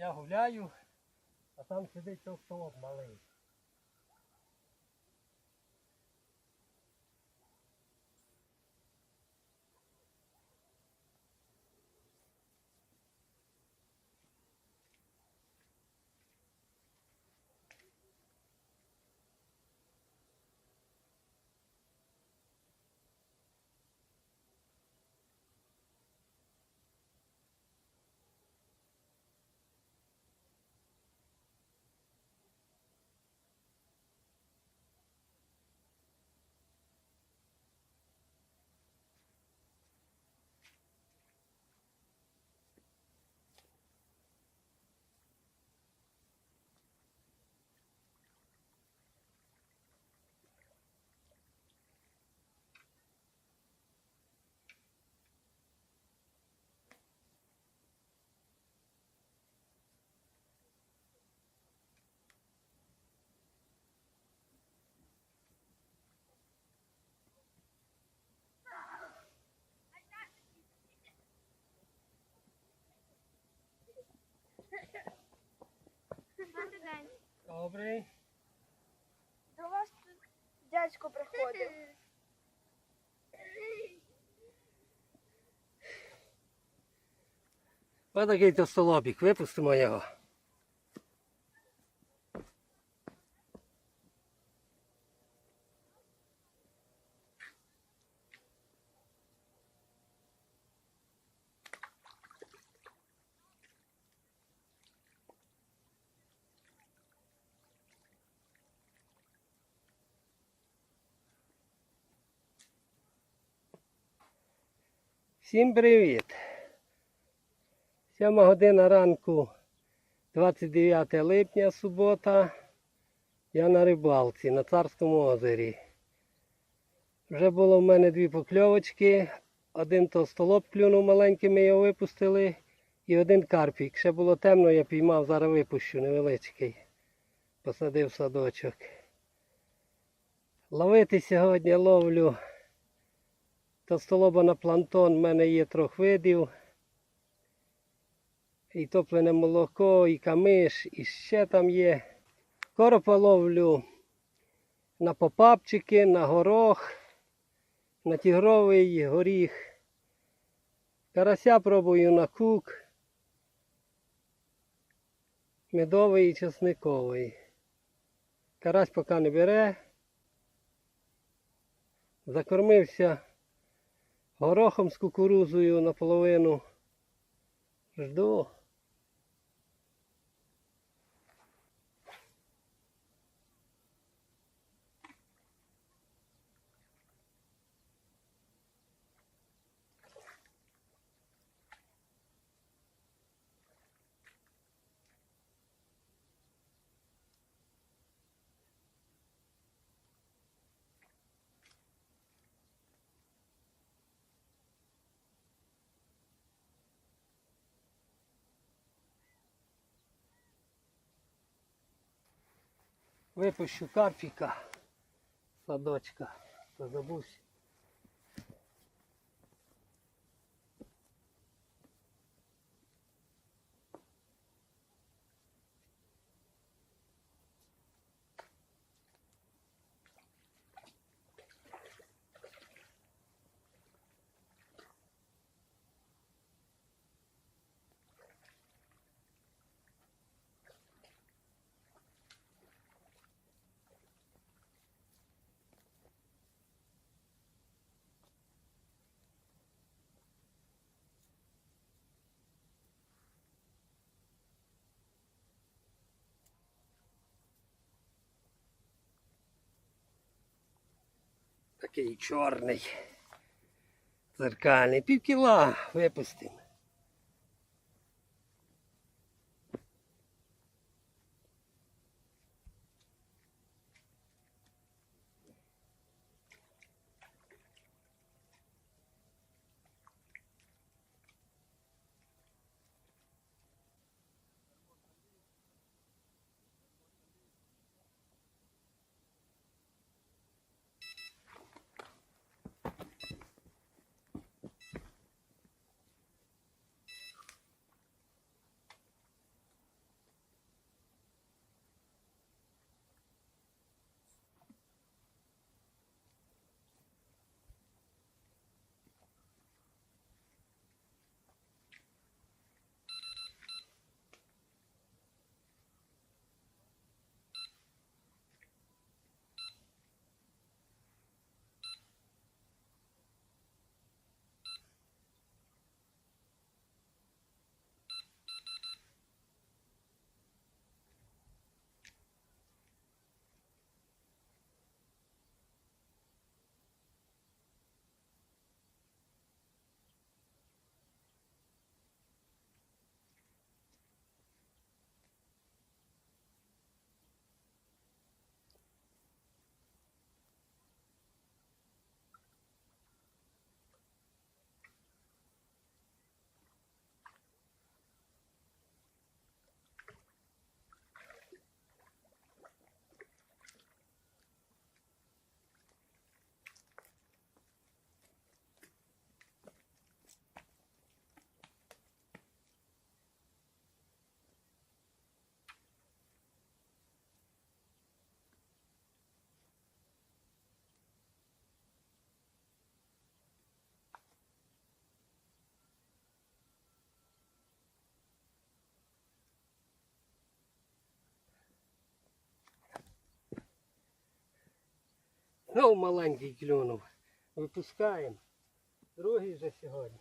Я гуляю, а там сидить товстолоб малий. Добрий день. Добрий. До вас тут дядько приходив. Ось такий тостолобік, випустимо його. Всім привіт! Сьома година ранку, 29 липня, субота. Я на рибалці на Царському озері. Вже було в мене дві покльовочки. Один товстолоб клюнув маленький, ми його випустили. І один карпік. Ще було темно, я піймав, зараз випущу невеличкий. Посадив садочок. Ловити сьогодні ловлю товстолоба на плантон. в мене є трьох видів і топлене молоко, і камиш, і ще там є. Коропа ловлю на попапчики, на горох, на тігровий горіх. Карася пробую на кук, медовий і чесниковий. Карась поки не бере. Закормився горохом з кукурузою наполовину. Жду. Випущу карпіка, садочка, то Такий чорний. Зеркальний. Пів кіла випустимо. Ну, маленький клюнув. Випускаємо. Другий вже сьогодні.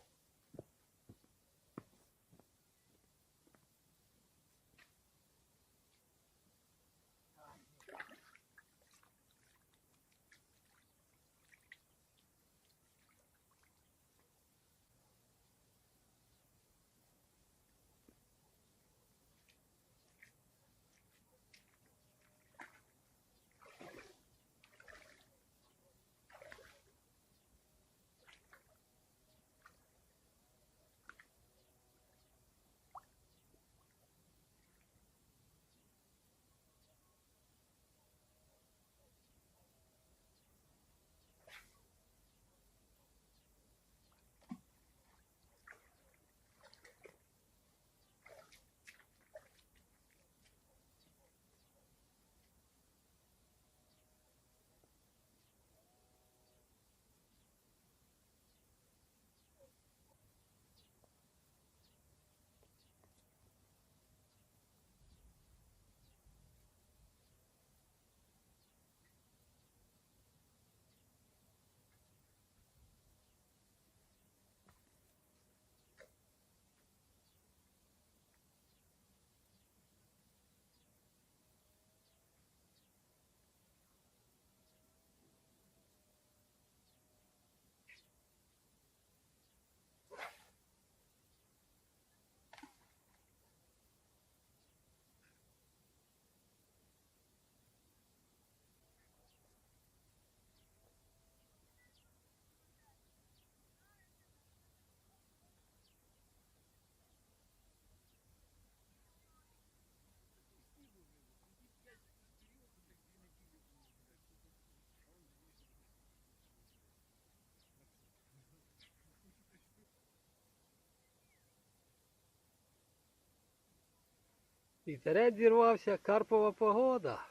Вітерець зірвався, карпова погода.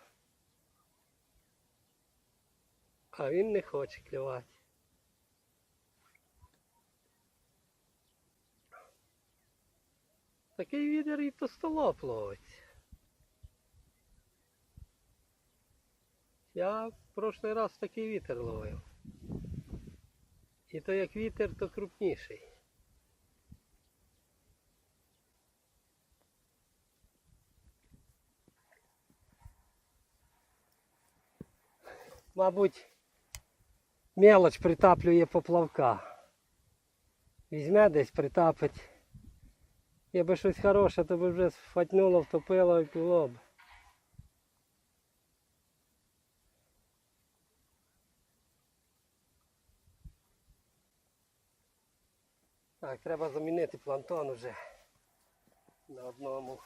А він не хоче клювати. Такий вітер і тостолоп ловить. Я в прошлий раз такий вітер ловив. І то як вітер, то крупніший. Мабуть, мелоч притаплює поплавка. Візьме десь притапить. Якби щось хороше, то би вже сфатнуло, втопило і було б. Так, треба замінити плантон уже на одному.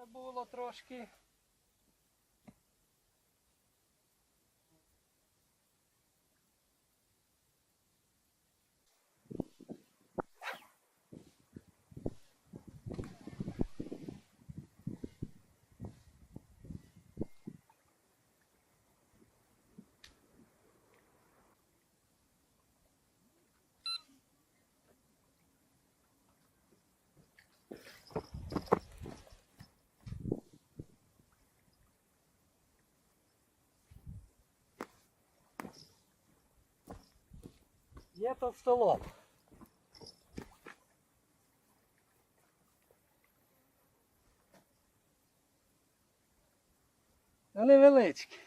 Це було трошки. Є товстолоб. Ну невеличкий.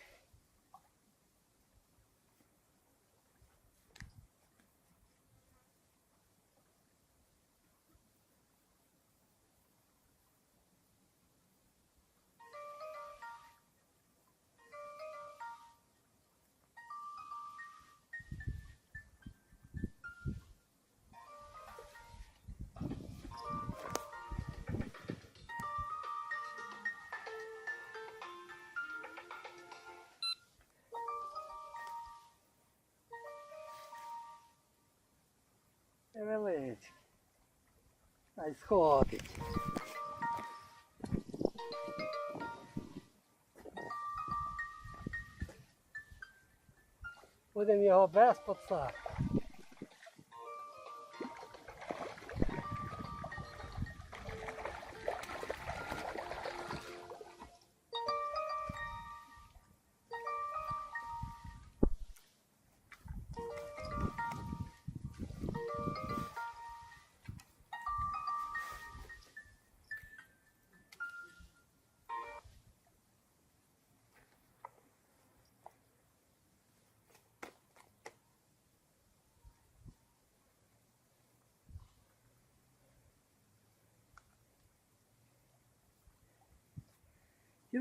Невеличкі. Ай сходить. Будемо його без подсад.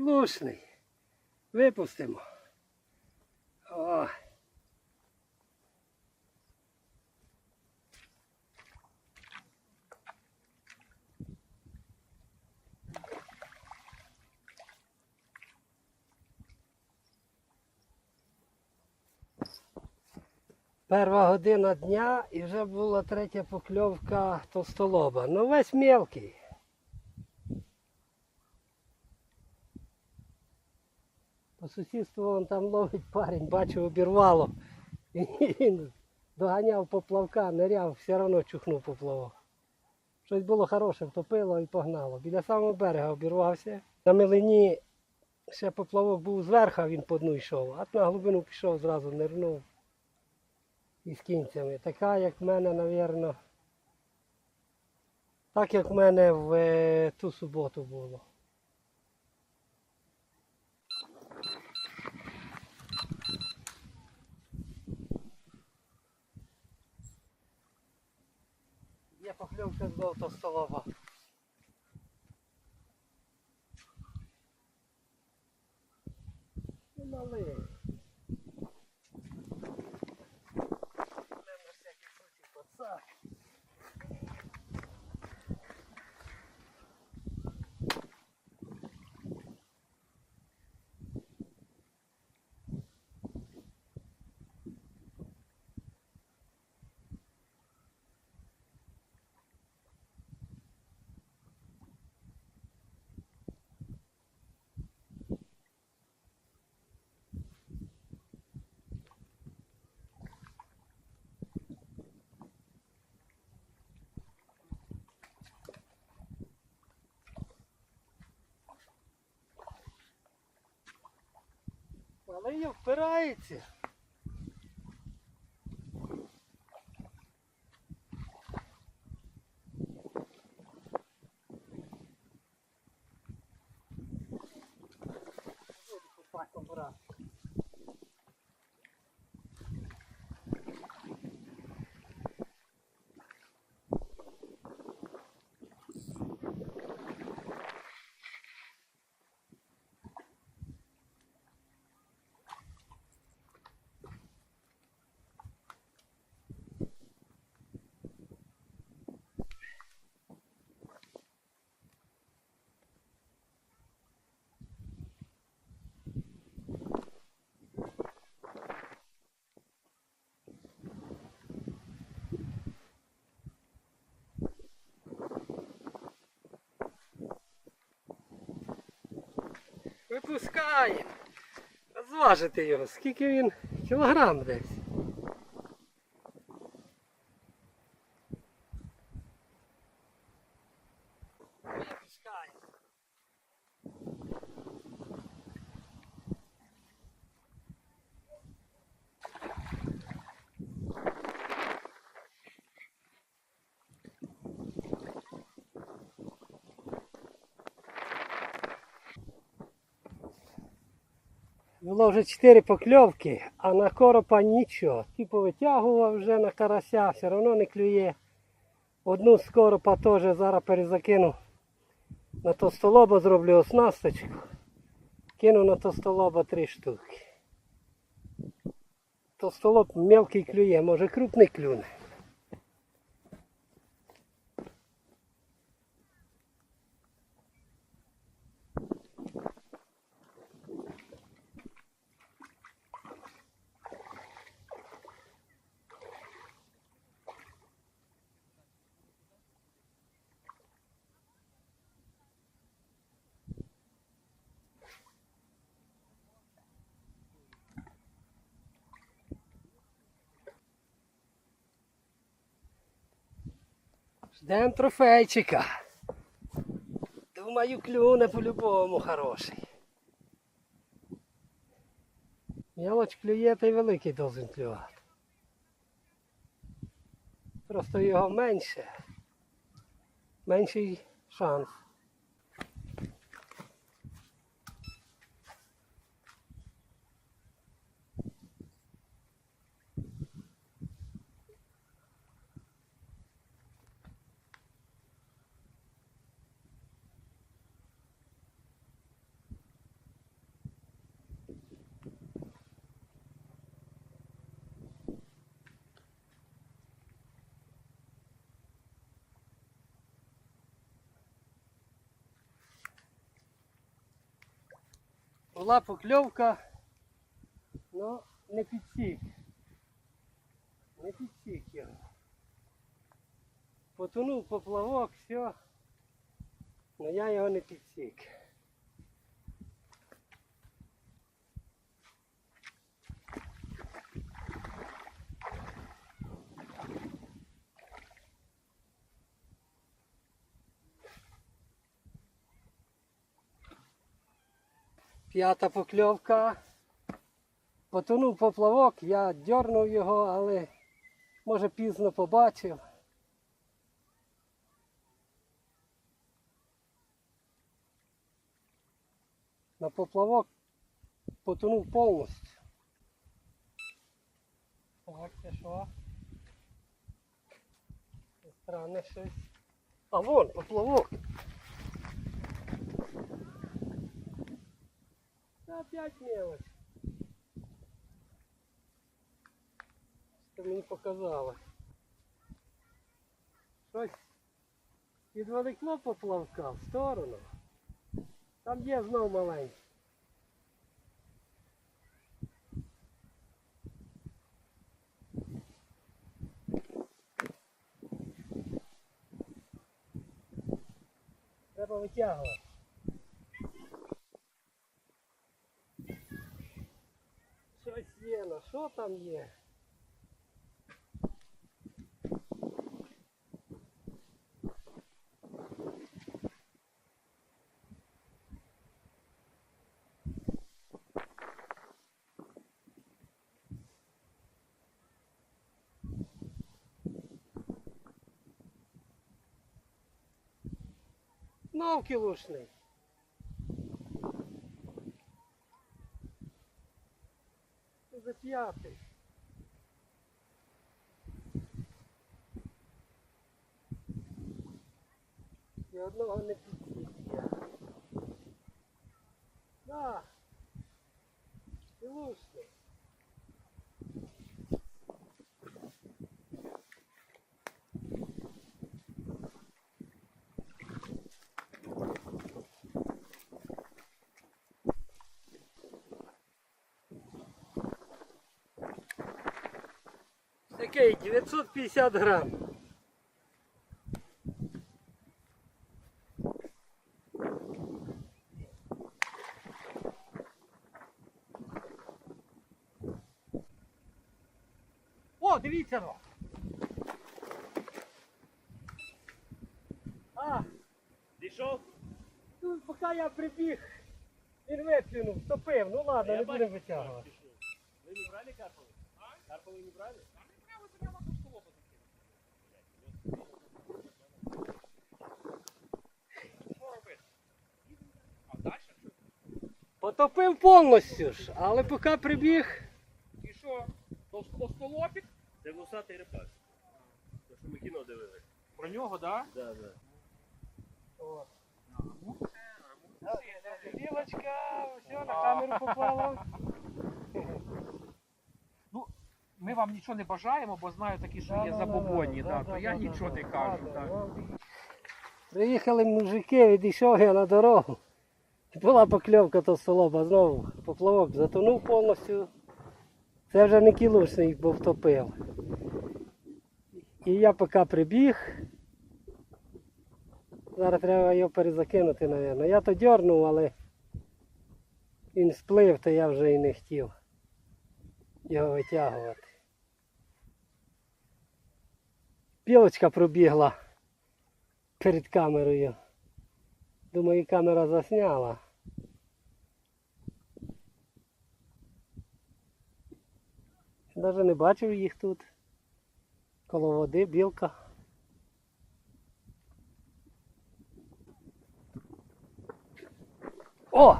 І. Випустимо. О. Перша година дня і вже була третя покльовка товстолоба. Ну весь мелкий. Сусідству вон там ловить парень, бачу, обірвало. І він доганяв поплавка, ниряв, все одно чухнув поплавок. Щось було хороше, втопило і погнало. Біля самого берега обірвався. На милині ще поплавок був зверху, він по дну йшов, а на глибину пішов, зразу нирнув із кінцями. Така, як в мене, навірно, так як в мене в е, ту суботу було. Є покльовка з довтостолоба. Ну, малий. На Але я впирається. Випускаємо. Зважити його. Скільки він? Кілограм десь. Випускаємо. Було вже 4 покльовки, а на коропа нічого. Типу витягував вже на карася, все одно не клює. Одну з коропа теж зараз перезакину на тостолоба зроблю оснасточку. Кину на тостолоба 3 штуки. Тостолоб мелкий клює, може крупний клюне. Ждем трофейчика. Думаю, клюне по-любому хороший. Мелоч клює, та й великий должен клювати. Просто його менше. Менший шанс. Була покльовка, але не підсік. Не підсік його. Потонув поплавок, все. але я його не підсік. П'ята покльовка. Потонув поплавок, я дьорнув його, але може пізно побачив. На поплавок потонув повністю. Це що? Странне щось. А вон поплавок. Опять мелочь. Що мені показало. Щось відволікло поплавка в сторону. Там є знов маленький. Треба витягувати. Що там є? Знов दिया आपने ये मतलब हमने Такий 950 грам. О, дивіться ну. А, Пішов? ну, поки я прибіг, він виплюнув, втопив. Ну ладно, не будемо витягувати. Ви не брали Карпову? Карпову не брали? Потопив повністю ж, але поки прибіг, І що? Толстолопік? Це вусатий рибак. Те, що ми кіно дивились. Про нього, так? Да, да. О. Білочка, все, на камеру попала. Ну, ми вам нічого не бажаємо, бо знаю такі, що є забобонні, да, то я нічого не кажу. так. Приїхали мужики, відійшов я на дорогу. Була покльовка то столоба знову. Поплавок затонув повністю. Це вже не кілушник, бо втопив. І я поки прибіг. Зараз треба його перезакинути, мабуть. Я то дьорнув, але він сплив, то я вже і не хотів його витягувати. Білочка пробігла перед камерою. Думаю, камера засняла. Навіть не бачив їх тут. Коло води, білка. О!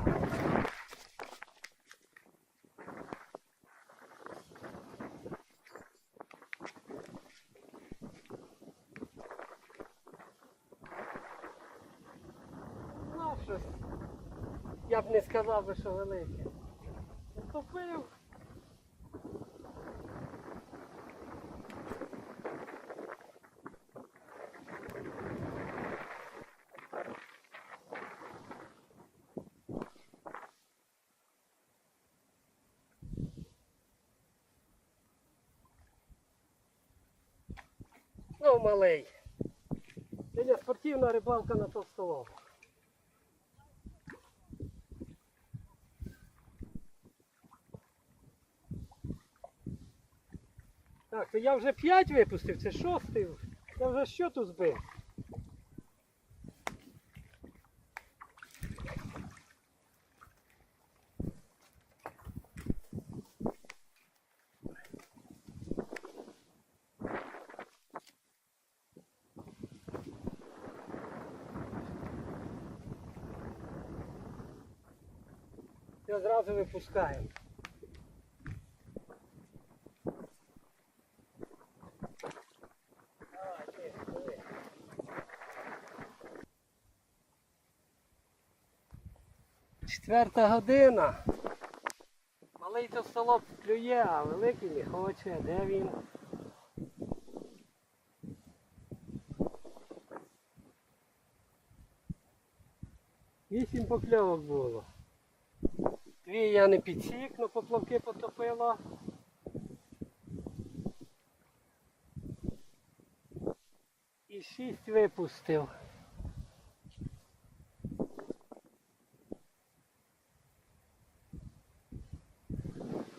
Ну. Я б не сказав би, що велике. Топив. Ну, малий. Сьогодні спортивна рибалка на товстолову. Так, то я вже 5 випустив, це шостий. Я вже що тут збив? Все, зразу випускаємо. Четверта година. Малий то столоп клює, а великий не хоче. Де він? Вісім покльовок було. Дві я не підсік, але поплавки потопило. І шість випустив.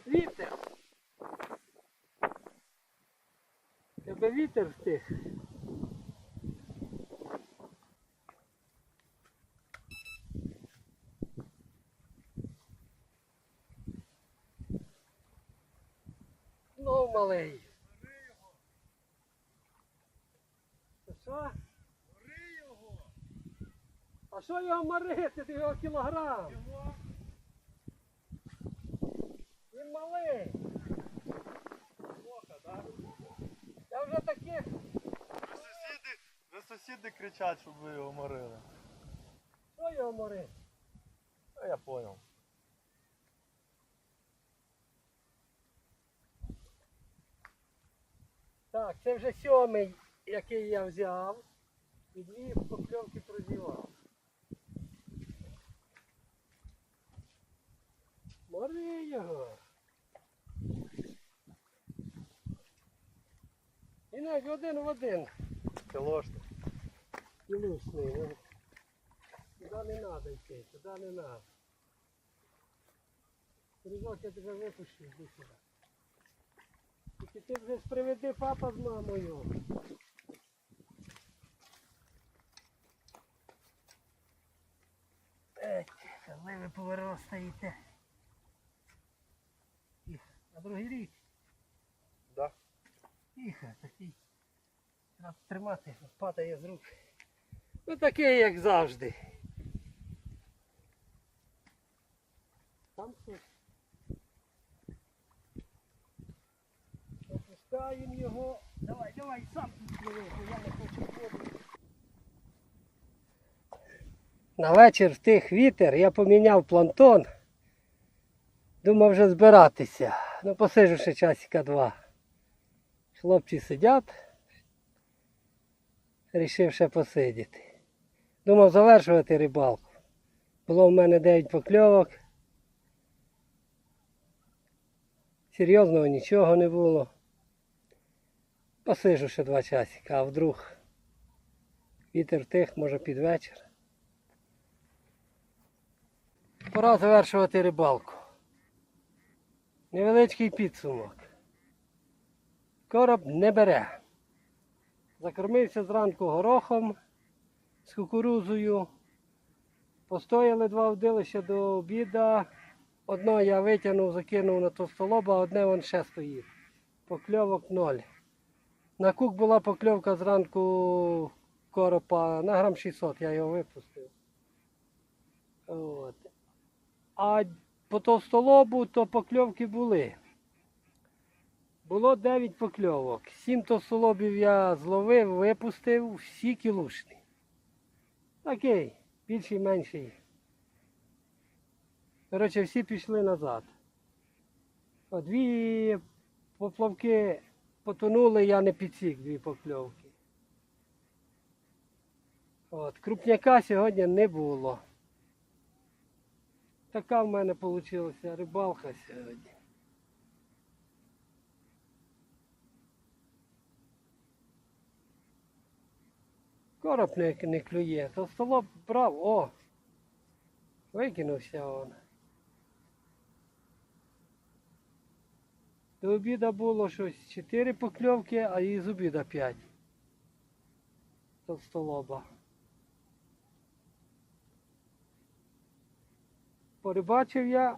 Вітер. Тебе вітер втих. Ну, малий. Що? А що його морити? Ти його кілограм? Він малий. Я вже таких. Ви сусіди, ви сусіди кричать, щоб ви його морили. Що його морити? А я понял. Так, це вже сьомий, який я взяв. І дві покльовки прозівав. Мори його. І навіть один в один. Кілошник. І лусний. Ну. Туди не треба йти, туди не треба. Різок, я тебе випущу, йди сюди. Тільки ти вже приведи папа з мамою. Коли ви повиростаєте. І, А другий рік. Да. Тихо, такий. Треба тримати, падає з рук. Ну такий, як завжди. Там щось. Опускаємо його. Давай, давай, сам тут бо я не хочу воду. На вечір втих вітер, я поміняв плантон. Думав вже збиратися. Ну посижу ще часика два. Хлопці сидять. Рішив ще посидіти. Думав завершувати рибалку. Було в мене 9 покльовок. Серйозного нічого не було. Посижу ще два часика, а вдруг вітер тих, може під вечір. Пора завершувати рибалку. Невеличкий підсумок. Короб не бере. Закормився зранку горохом, з кукурузою. Постояли два вдилища до обіда. Одно я витягнув, закинув на товстолоба, а одне вон ще стоїть. Покльовок ноль. На кук була покльовка зранку коропа на грам 600, я його випустив. От. А по товстолобу то покльовки були. Було 9 покльовок. 7 товстолобів я зловив, випустив, всі кілушні. Такий, більший, менший. Коротше, всі пішли назад. Дві поплавки потонули, я не підсік дві покльовки. От, крупняка сьогодні не було. Така в мене вийшла рибалка сьогодні. Короб не, не клює, то столоп брав, о! Викинувся он. До обіда було щось 4 покльовки, а і з обіда 5. Товстолоба. Порибачив я.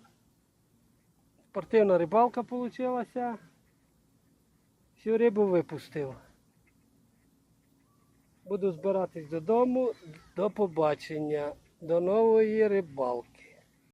Спортивна рибалка вийшла. Всю рибу випустив. Буду збиратись додому. До побачення. До нової рибалки.